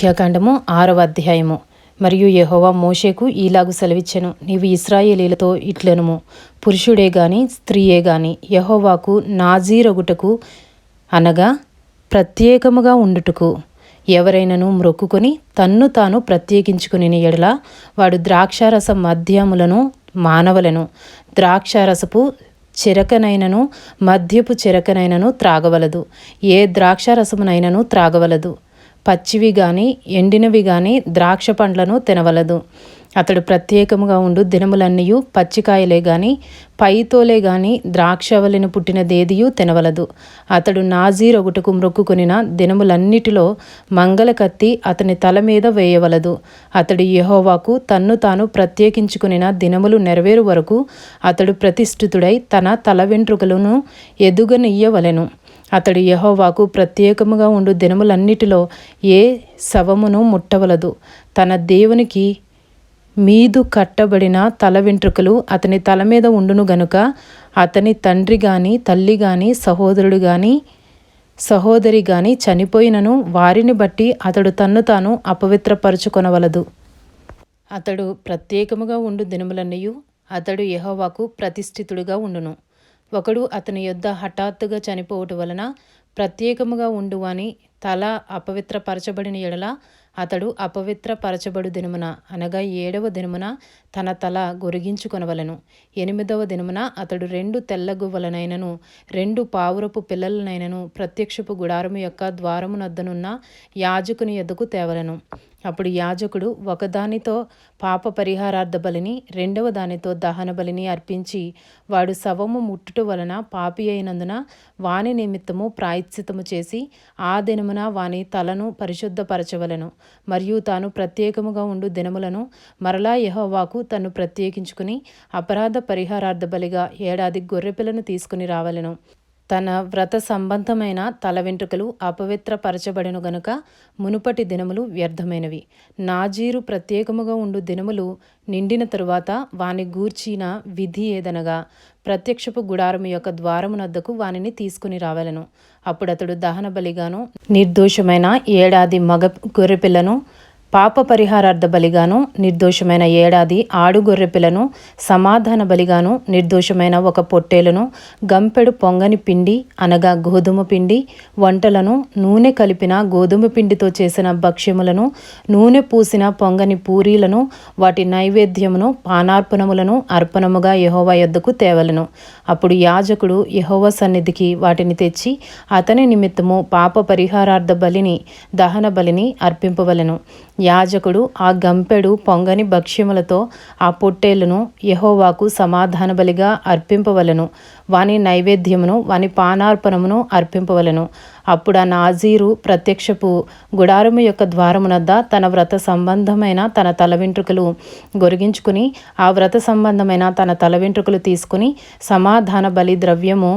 సంఖ్యాకాండము ఆరవ అధ్యాయము. మరియు యహోవా మోషేకు ఈలాగు సెలవిచ్చెను నీవు ఇస్రాయేలీలతో ఇట్లనుము. పురుషుడే గాని స్త్రీయే గాని యహోవాకు నాజీరొగుటకు అనగా ప్రత్యేకముగా ఉండుటకు. ఎవరైనను మ్రొక్కుకొని తన్ను తాను ప్రత్యేకించుకుని ఎడల వాడు ద్రాక్షారస మద్యములను మానవలను. ద్రాక్షారసపు చిరకనైనను మద్యపు చిరకనైనను త్రాగవలదు. ఏ ద్రాక్షారసమునైనను త్రాగవలదు. పచ్చివి కానీ ఎండినవి కానీ ద్రాక్ష పండ్లను తినవలదు. అతడు ప్రత్యేకముగా ఉండు దినములన్నీయు పచ్చికాయలే గాని పైతోలే గాని ద్రాక్షవలిని పుట్టినదేదియు తినవలదు. అతడు నాజీరొగుటకు మ్రొక్కుకొనిన దినములన్నిటిలో మంగళ కత్తి అతని తల మీద వేయవలదు. అతడు యెహోవాకు తన్ను తాను ప్రత్యేకించుకునిన దినములు నెరవేరు వరకు అతడు ప్రతిష్ఠితుడై తన తల వెంట్రుకలను ఎదుగనియ్యవలెను. అతడు యహోవాకు ప్రత్యేకముగా ఉండు దినములన్నిటిలో ఏ శవమును ముట్టవలదు. తన దేవునికి మీదు కట్టబడిన తల వెంట్రుకలు అతని తల మీద ఉండును గనుక అతని తండ్రి గాని తల్లి గాని సహోదరుడు గాని సహోదరి గాని చనిపోయినను వారిని బట్టి అతడు తన్ను తాను అపవిత్రపరుచుకొనవలదు. అతడు ప్రత్యేకముగా ఉండు దినములన్నయు అతడు యహోవాకు ప్రతిష్ఠితుడుగా ఉండును. ఒకడు అతని యొద్ద హఠాత్తుగా చనిపోవటం వలన ప్రత్యేకముగా ఉండువని తల అపవిత్రపరచబడిన ఎడల అతడు అపవిత్రపరచబడు దినమున అనగా ఏడవ దినమున తన తల గొరిగించుకొనవలెను. ఎనిమిదవ దినమున అతడు రెండు తెల్లగువ్వలనైనను రెండు పావురపు పిల్లలనైనను ప్రత్యక్షపు గుడారము యొక్క ద్వారమునద్దనున్న యాజకుని యొద్దకు తేవలెను. అప్పుడు యాజకుడు ఒకదానితో పాప పరిహారార్థ బలిని రెండవ దానితో దహన బలిని అర్పించి వాడు శవము ముట్టుట వలన పాపి అయినందున వాని నిమిత్తము ప్రాయశ్చితము చేసి ఆ దినమున వాని తలను పరిశుద్ధపరచవలెను. మరియు తాను ప్రత్యేకముగా ఉండు దినములను మరలా యహోవాకు తను ప్రత్యేకించుకుని అపరాధ పరిహారార్థ బలిగా ఏడాది గొర్రెపిల్లను తీసుకుని రావలెను. తన వ్రత సంబంధమైన తల వెంట్రుకలు అపవిత్రపరచబడెను గనుక మునుపటి దినములు వ్యర్థమైనవి. నాజీరు ప్రత్యేకముగా ఉండు దినములు నిండిన తరువాత వాని గూర్చిన విధి ఏదనగా ప్రత్యక్షపు గుడారము యొక్క ద్వారమునద్దకు వానిని తీసుకుని రావలను. అప్పుడతడు దహన బలిగాను నిర్దోషమైన ఏడాది మగ గొర్రెపిల్లను పాప పరిహారార్థ బలిగాను నిర్దోషమైన ఏడాది ఆడు గొర్రెపిల్లను సమాధాన బలిగాను నిర్దోషమైన ఒక పొట్టేలను గంపెడు పొంగని పిండి అనగా గోధుమ పిండి వంటలను నూనె కలిపిన గోధుమ పిండితో చేసిన భక్ష్యములను నూనె పూసిన పొంగని పూరీలను వాటి నైవేద్యమును పానార్పణములను అర్పణముగా యహోవా యొద్దకు తేవలను. అప్పుడు యాజకుడు యహోవ సన్నిధికి వాటిని తెచ్చి అతని నిమిత్తము పాప పరిహారార్థ బలిని దహన బలిని అర్పింపవలెను. యాజకుడు ఆ గంపెడు పొంగని భక్ష్యములతో ఆ పొట్టేళ్ళను యహోవాకు సమాధాన బలిగా అర్పింపవలను. వాని నైవేద్యమును వాని పానార్పణమును అర్పింపవలను. అప్పుడు ఆ నాజీరు ప్రత్యక్షపు గుడారము యొక్క ద్వారమునద్ద తన వ్రత సంబంధమైన తన తల వెంట్రుకలు గొరిగించుకుని ఆ వ్రత సంబంధమైన తన తల వెంట్రుకలు తీసుకుని సమాధాన బలి ద్రవ్యము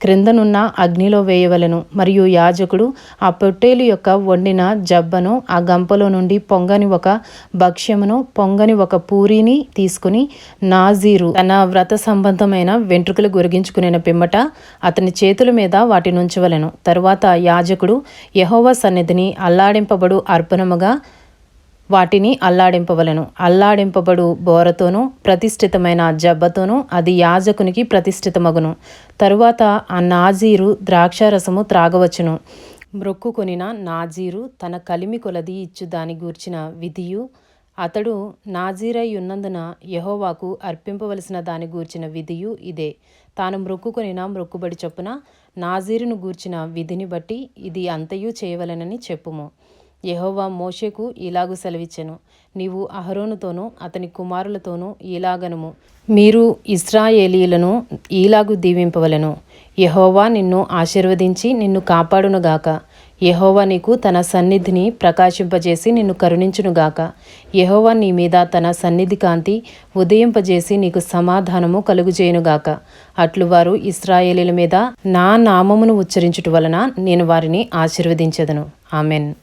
క్రిందనున్న అగ్నిలో వేయవలెను. మరియు యాజకుడు ఆ పొట్టేలు యొక్క వండిన జబ్బను ఆ గంపలో నుండి పొంగని ఒక భక్ష్యమును పొంగని ఒక పూరిని తీసుకుని నాజీరు తన వ్రత సంబంధమైన వెంట్రుకలు గురిగించుకునే పిమ్మట అతని చేతుల మీద వాటిని ఉంచవలెను తరువాత యాజకుడు యహోవ సన్నిధిని అల్లాడింపబడు అర్పణముగా వాటిని అల్లాడింపవలను. అల్లాడింపబడు బోరతోనూ ప్రతిష్ఠితమైన జబ్బతోనూ అది యాజకునికి ప్రతిష్ఠితమగును. తరువాత ఆ నాజీరు ద్రాక్షారసము త్రాగవచ్చును. మ్రొక్కుకొనిన నాజీరు తన కలిమి కొలది ఇచ్చు దాని గూర్చిన విధియు అతడు నాజీరై ఉన్నందున యహోవాకు అర్పింపవలసిన దాని గూర్చిన విధియు ఇదే. తాను మ్రొక్కుకొనిన మ్రొక్కుబడి చొప్పున నాజీరును గూర్చిన విధిని బట్టి ఇది అంతయు చేయవలెనని చెప్పుము. యహోవా మోషేకు ఇలాగు సెలవిచ్చెను. నీవు అహరోనుతోనూ అతని కుమారులతోనూ ఇలాగనుము. మీరు ఇస్రాయేలీలను ఈలాగు దీవింపవలను. యహోవా నిన్ను ఆశీర్వదించి నిన్ను కాపాడునుగాక యహోవా నీకు తన సన్నిధిని ప్రకాశింపజేసి నిన్ను కరుణించునుగాక యహోవా నీ మీద తన సన్నిధి కాంతి ఉదయింపజేసి నీకు సమాధానము కలుగుజేయునుగాక అట్లు వారు ఇస్రాయేలీల మీద నా నామమును ఉచ్చరించుట వలన నేను వారిని ఆశీర్వదించదను. ఆమెన్.